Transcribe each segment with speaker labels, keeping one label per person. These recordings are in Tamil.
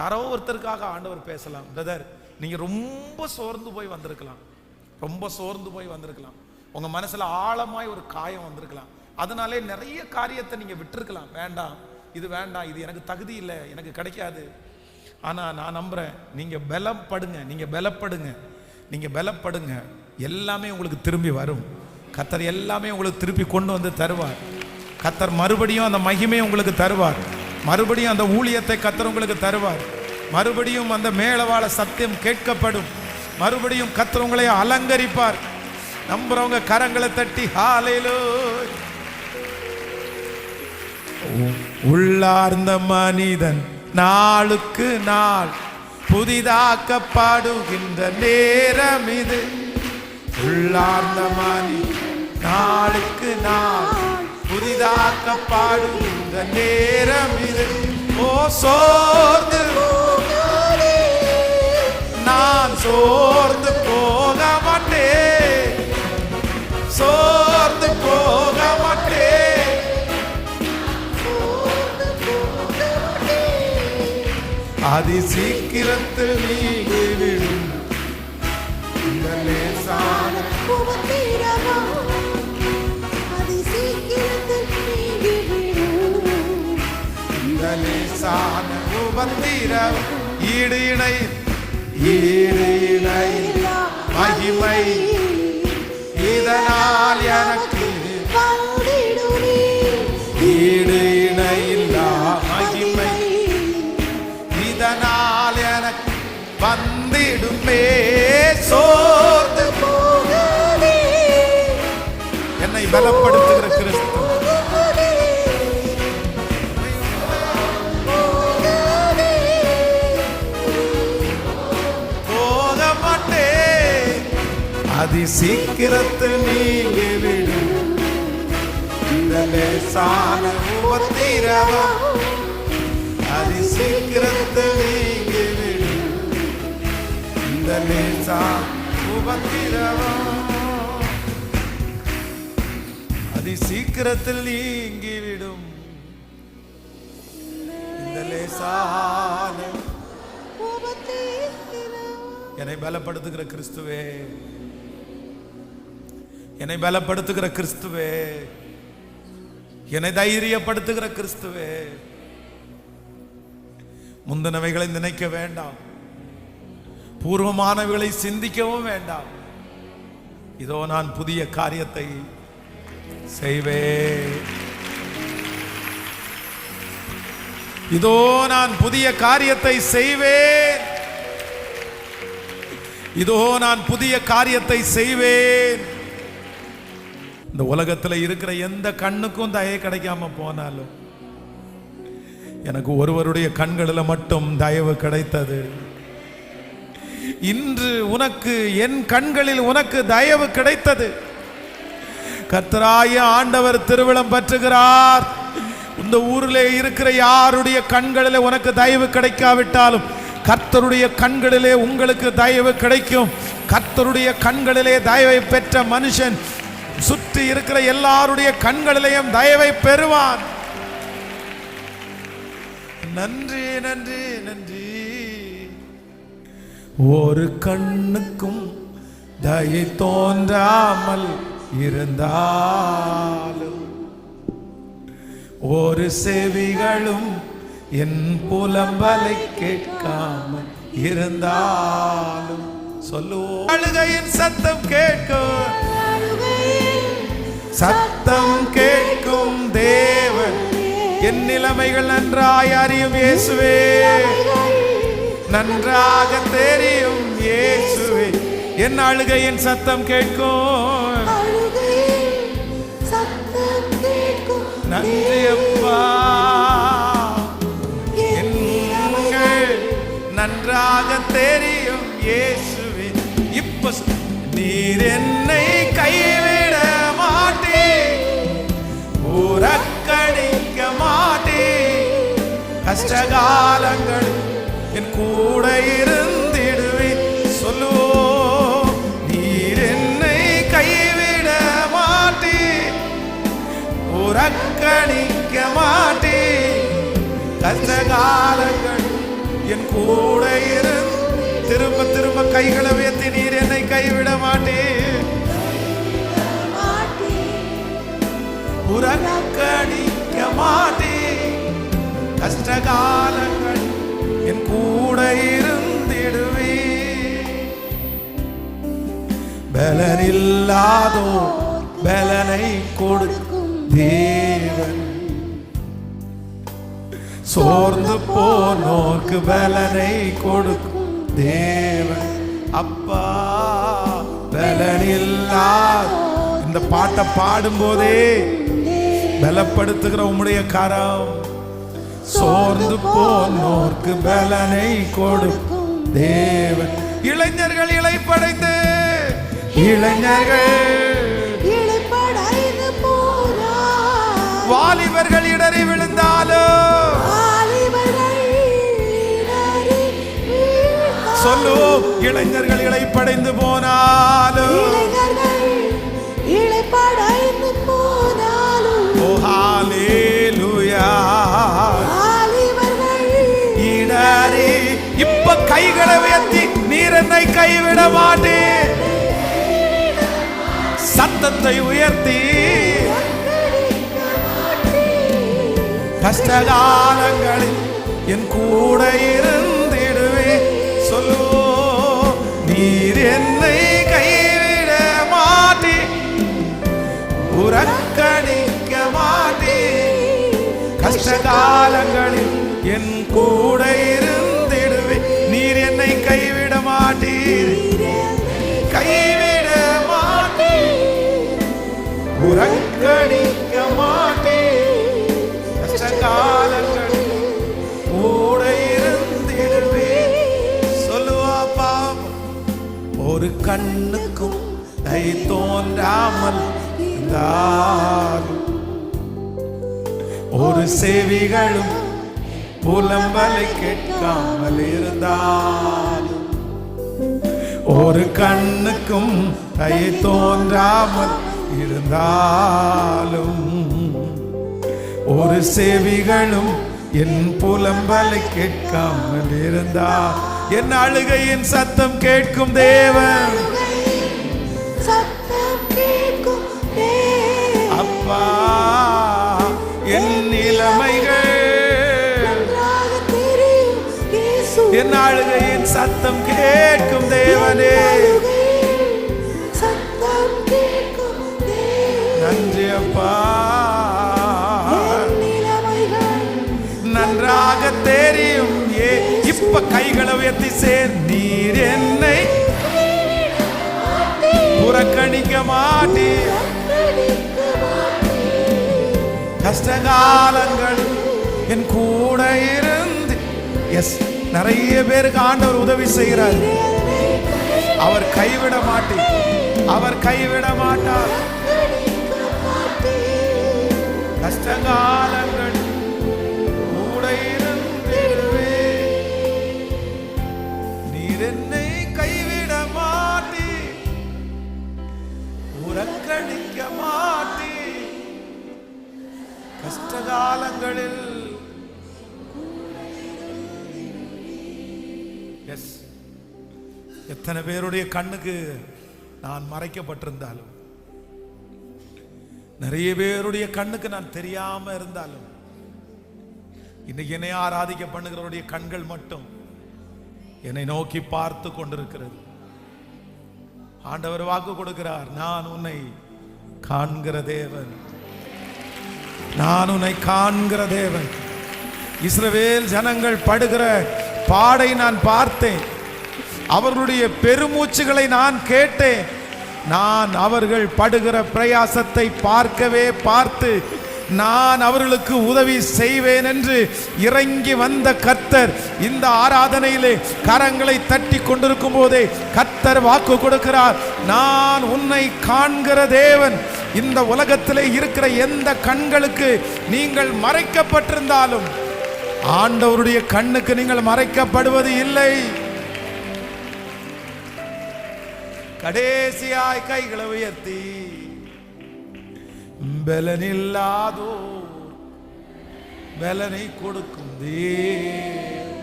Speaker 1: யாரோ ஒருத்தருக்காக ஆண்டவர் பேசலாம். பிரதர் நீங்கள் ரொம்ப சோர்ந்து போய் வந்திருக்கலாம். ரொம்ப சோர்ந்து போய் வந்திருக்கலாம். உங்கள் மனசில் ஆழமாய் ஒரு காயம் வந்திருக்கலாம். அதனாலே நிறைய காரியத்தை நீங்கள் விட்டுருக்கலாம். வேண்டாம். இது வேண்டாம். இது எனக்கு தகுதி இல்லை. எனக்கு கிடைக்காது. ஆனால் நான் நம்புகிறேன் நீங்கள் பலப்படுங்க. நீங்கள் பலப்படுங்க. நீங்கள் பலப்படுங்க. எல்லாமே உங்களுக்கு திரும்பி வரும். கத்தர் எல்லாமே உங்களுக்கு திருப்பி கொண்டு வந்து தருவார். கத்தர் மறுபடியும் அந்த மகிமையை உங்களுக்கு தருவார். மறுபடியும் அந்த ஊழியத்தை கத்தர் உங்களுக்கு தருவார். மறுபடியும் அந்த மேலவாழ சத்தியம் கேட்கப்படும். மறுபடியும் கத்தர் உங்களை அலங்கரிப்பார். நம்புறவங்க கரங்களை தட்டி ஹாலையிலோ உள்ளார்ந்த மனிதன் நாளுக்கு நாள் புதிதாக்கப்படுகின்ற நேரம் இது உள்ளார்ந்த மனிதன் நாளுக்கு நாள் புதிதாக்கப்படுகின்ற நேரம் இது ஓ சோர்ந்து. நான் சோர்ந்து போக மாட்டேன் சோர்ந்து போக மாட்டேன் அதி சீக்கிரத்தில் நீ லேசான உபத்திரம் ஈடு இணை ஈடு இணை. மகிமை இதனால் எனக்கு ஈடு இணையில்லா மகிமை இதனால் எனக்கு வந்திடுமே. சோர்ந்து என்னை பலப்படுத்த அதி சீக்கிரத்து நீங்க விடு. இந்த லேசான உபத்திரவம். அதி சீக்கிரத்து நீங்க விடு. இந்த லேசா உபத்திரவம். அதி சீக்கிரத்தில் நீங்கிவிடும் இந்த லேசான என்னை பலப்படுத்துகிற கிறிஸ்துவே என்னை பலப்படுத்துகிற கிறிஸ்துவே. என்னை தைரியப்படுத்துகிற கிறிஸ்துவே. முந்தினவைகளை நினைக்க வேண்டாம். பூர்வமானவைகளை சிந்திக்கவும் வேண்டாம். இதோ நான் புதிய காரியத்தை செய்வேன். இதோ நான் புதிய காரியத்தை செய்வேன். இதோ நான் புதிய காரியத்தை செய்வேன். இந்த உலகத்துல இருக்கிற எந்த கண்ணுக்கும் தயை கிடைக்காம போனாலும் எனக்கு ஒருவருடைய கண்களில் மட்டும் தயவு கிடைத்தது. இன்று உனக்கு என் கண்களில் உனக்கு தயவு கிடைத்தது. கர்த்தராய ஆண்டவர் திருவிழம் பற்றுகிறார். இந்த ஊரிலே இருக்கிற யாருடைய கண்களிலே உனக்கு தயவு கிடைக்காவிட்டாலும் கர்த்தருடைய கண்களிலே உங்களுக்கு தயவு கிடைக்கும். கர்த்தருடைய கண்களிலே தயவை பெற்ற மனுஷன் சுற்றி இருக்கிற எல்லாருடைய கண்களிலையும் தயவை பெறுவான் நன்றி நன்றி நன்றி. ஒரு கண்ணுக்கும் தயை தோன்றாமல் இருந்தாலும் ஒரு செவிகளும் என் புலம்பலை கேட்காமல் இருந்தாலும் சொல்லுவோம். அழுகையின் சத்தம் கேட்கும். சத்தம் கேட்கும் தேவன். என் நிலைமைகள் நன்றாய் அறியும் இயேசுவே. நன்றாக தெரியும் இயேசுவே. என் அழுகையின் சத்தம் கேட்கும். நன்றி அப்பா. நன்றாக தெரியும் இயேசுவே. இப்ப நீர் என்னை கையில் உறக்கணிக்க மாட்டே கஷ்ட காலங்கள் என் கூட இருந்திடுவே சொல்லுவோ நீர் என்னை கைவிட மாட்டே உறக்கணிக்க மாட்டே கஷ்டகாலங்கள் என் கூட இரு திரும்ப திரும்ப கைகளை வைத்து நீர் என்னை கைவிட மாட்டேன் மாட்டே கஷ்ட காலங்கள் என் கூட இருந்திடுவே. பலனில்லாதோ பலனை கொடுக்கும் தேவன். சோர்ந்து போனோர்க்கு பலனை கொடுக்கும் தேவன். அப்பா பலனில்லாத. இந்த பாட்டை பாடும்போதே பலப்படுத்துகிற உம்முடைய கரம் சோர்ந்து போனோர்க்கு பலனை கொடுக்கும் தேவன் இளைஞர்கள் இளைப்படைந்து இளைஞர்கள். வாலிபர்கள் இடறி விழுந்தாலும். சொல்லுவோம் இளைஞர்கள் இளைப்படைந்து போனாலும் கைகளை உயர்த்தி நீர் என்னை கைவிட மாட்டே. சத்தத்தை உயர்த்தி
Speaker 2: கண்களிக்க மாட்டீர்.
Speaker 1: கஷ்டகாலங்களில் என் கூட இருந்திடுவே. சொல்லுவோ நீர் என்னை கைவிட மாட்டே. புறக்கணிக்க மாட்டே. கஷ்டகாலங்களில் என் கூட மாட்டீர். கைவிட மாட்டீர். புறக்கணிக்க மாட்டீர். கஷ்டகாலங்களில் கூட இருந்திடுவே சொல்லுவா பாவம். ஒரு கண்ணுக்கும் கை தோன்றாமல் ஒரு செவிகளும் புலம்பலை கேட்காமல் இருந்தாலும் ஒரு கண்ணுக்கும் கை தோன்றாமல் இருந்தாலும் ஒரு செவிகளும் என் புலம்பலை கேட்காமல் இருந்தா என் அழுகையின் சத்தம் கேட்கும் தேவன். அப்பா என் நிலைமைகள். என் அழுகையின் சத்தம் கேட்கும் தேவனே.
Speaker 2: சத்தம்
Speaker 1: நன்றி அப்பா. நன்றாக தெரியும். ஏ இப்ப கைகளை உயர்த்தி சேர் நீர் என்னை. புறக்கணிக்க
Speaker 2: மாட்டே
Speaker 1: கஷ்டகாலங்கள் என் கூட இருந்து. எஸ் நிறைய பேருக்கு ஆண்டவர் உதவி செய்கிறார். அவர் கைவிட மாட்டார் அவர் கைவிட மாட்டார். கஷ்டகாலங்கள் நீர் என்னை கைவிட மாட்டி உறக்கணிக்க மாட்டி கஷ்டகாலங்களில் எஸ் எத்தனை பேருடைய கண்ணுக்கு நான் மறைக்கப்பட்டிருந்தாலும் நிறைய பேருடைய கண்ணுக்கு நான் தெரியாம இருந்தாலும் இன்னைக்கு என்னை ஆராதிக்க பண்ணுகிறவருடைய கண்கள் மட்டும் என்னை நோக்கி பார்த்து கொண்டிருக்கிறது. ஆண்டவர் வாக்கு கொடுக்கிறார் நான் உன்னை காண்கிற தேவன். நான் உன்னை காண்கிற தேவன். இஸ்ரவேல் ஜனங்கள் படுகிற பாடை நான் பார்த்தேன். அவர்களுடைய பெருமூச்சுகளை நான் கேட்டேன். நான் அவர்கள் படுகிற பிரயாசத்தை பார்க்கவே பார்த்து நான் அவர்களுக்கு உதவி செய்வேன் என்று இறங்கி வந்த கர்த்தர் இந்த ஆராதனையிலே கரங்களை தட்டி கொண்டிருக்கும் போதே கர்த்தர் வாக்கு கொடுக்கிறார். நான் உன்னை காண்கிற தேவன். இந்த உலகத்திலே இருக்கிற எந்த கண்களுக்கு நீங்கள் மறைக்கப்பட்டிருந்தாலும் ஆண்டவருடைய கண்ணுக்கு நீங்கள் மறைக்கப்படுவது இல்லை. கடைசியாய் கைகளை உயர்த்தி பலனில்லாதோ பலனை கொடுக்கும் தேவன்.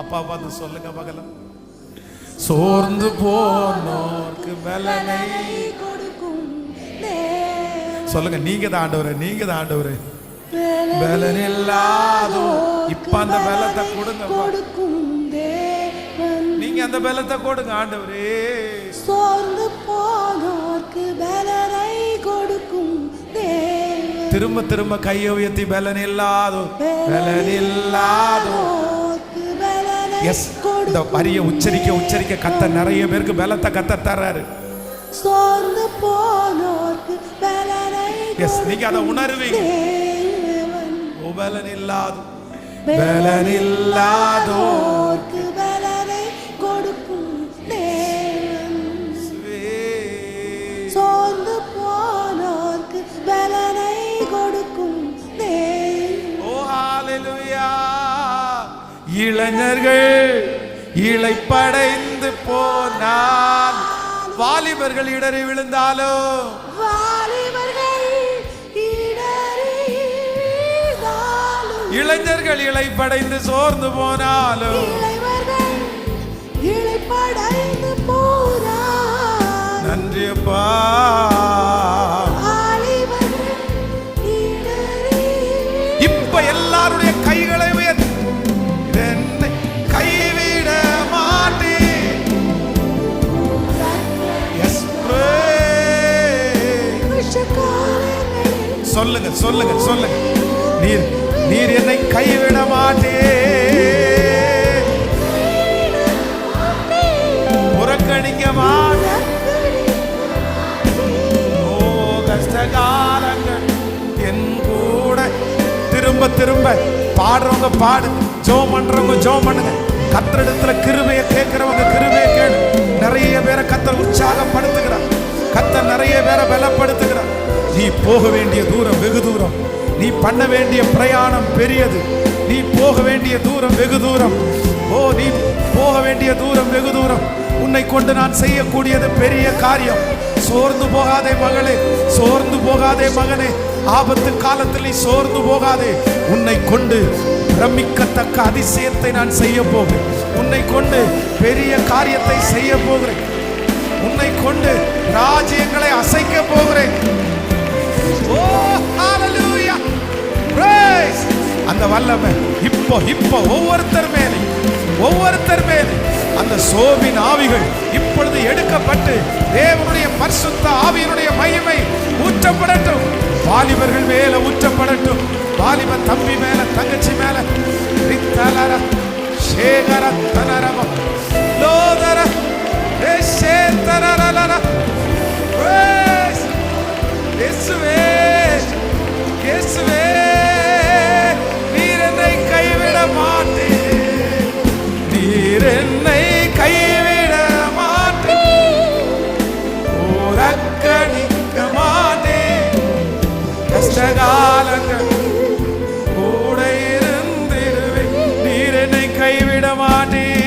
Speaker 1: அப்பா பார்த்து சொல்லுங்க மகளம் சோர்ந்து போனோர்க்கு பலனை
Speaker 2: கொடுக்கும்
Speaker 1: சொல்லுங்க நீங்க தான் ஆண்டவரே நீங்க தான் ஆண்டவரே. பலன் இல்லாதோ இப்ப அந்த பலத்தை கொடுங்க நீங்க அந்த பலத்தை கொடுங்க ஆண்டவரே
Speaker 2: சோர்ந்து போனோர்க்கு பலனை கொடுக்கும்
Speaker 1: திரும்ப திரும்ப கையை உயர்த்தி பலன் இல்லாதோ பலன் இல்லாதோ எஸ் இந்த வரியை உச்சரிக்க உச்சரிக்க கத்த நிறைய பேருக்கு பலத்தை கத்த தர்றாரு
Speaker 2: சோர்ந்து போனோர்க்கு பலனை
Speaker 1: எஸ் நீங்க அதை உணர்வீங்க
Speaker 2: தேவன் சோர்ந்து போனோர்க்கு பலனை கொடுக்கும் தேவன்
Speaker 1: ஓ ஹalleluya இளைஞர்கள் இளைப்படைந்து போனால் வாலிபர்கள் இடறி விழுந்தாலும் இளைஞர்கள் இளைப்படைந்து சோர்ந்து போனாலும் நன்றி அப்பா. இப்ப எல்லாருடைய கைகளை உயர்த்தி என்னை கைவிட
Speaker 2: விஷகாலங்களில்
Speaker 1: சொல்லுங்க சொல்லுங்க சொல்லுங்க. நீர். நீர் என்னை கைவிட மாட்டே. புறக்கணிக்க மாட்டே. ஓ கஷ்டகாலங்கள். என் கூட திரும்ப திரும்ப பாடுறவங்க பாடு. ஜோ பண்றவங்க ஜோ பண்ணுங்க. கத்திரிடத்துல கிருமையை கேட்கிறவங்க கிருமையை கேளு. நிறைய பேரை கத்தர் உற்சாகப்படுத்துகிறார். கத்தர் நிறைய பேரை பலப்படுத்துகிறார். நீ போக வேண்டிய தூரம் வெகு தூரம். நீ பண்ண வேண்டிய பிரயாணம் பெரியது. நீ போக வேண்டிய தூரம் வெகு தூரம். ஓ நீ போக வேண்டிய தூரம் வெகு தூரம். உன்னை கொண்டு நான் செய்யக்கூடியது பெரிய காரியம். சோர்ந்து போகாதே மகளே சோர்ந்து போகாதே மகனே. ஆபத்து காலத்தில் நீ சோர்ந்து போகாதே. உன்னை கொண்டு பிரமிக்கத்தக்க அதிசயத்தை நான் செய்ய போகிறேன். உன்னை கொண்டு பெரிய காரியத்தை செய்ய போகிறேன். உன்னை கொண்டு ராஜ்யங்களை அசைக்க போகிறேன். ஓ! அந்த வல்லமை இப்போ இப்போ ஒவ்வொருத்தர் மேலே ஒவ்வொருத்தர் மேலே. அந்த சோபின் ஆவிகள் இப்பொழுது எடுக்கப்பட்டு தேவனுடைய பரிசுத்த ஆவியினுடைய மகிமை ஊற்றப்படட்டும். வாலிபர்கள் மேல ஊற்றப்படட்டும். வாலிப தம்பி மேல தங்கச்சி மேல. ரித்தலர சேகர தனரம லோதர ஏசேதரரரர கஷ்டகாலங்கள் கூட இருந்திருவேன் நீர் என்னை கைவிட மாட்டேன்.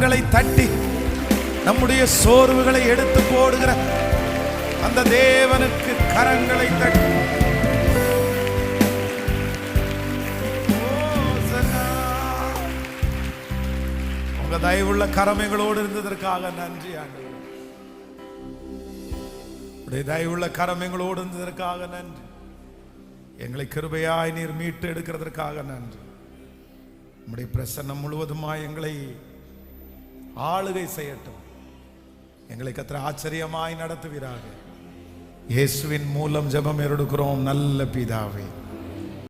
Speaker 1: கரங்களை தட்டி நம்முடைய சோர்வுகளை எடுத்து போடுகிற அந்த தேவனுக்கு கரங்களை தட்டி. உங்க தயவுள்ள கரமைகளோடு இருந்ததற்காக நன்றி ஆண்டு உடைய தயவுள்ள கரமைகளோடு இருந்ததற்காக நன்றி. எங்களை கிருபையாய் நீர் மீட்டு எடுக்கிறதற்காக நன்றி. நம்முடைய பிரசன்னம் முழுவதுமாய் எங்களை ஆளுகை செய்யட்டும். எங்களை கத்திர ஆச்சரியமாய் நடத்துவீராக. இயேசுவின் மூலம் ஜெபம் எடுக்கிறோம் நல்ல பிதாவே.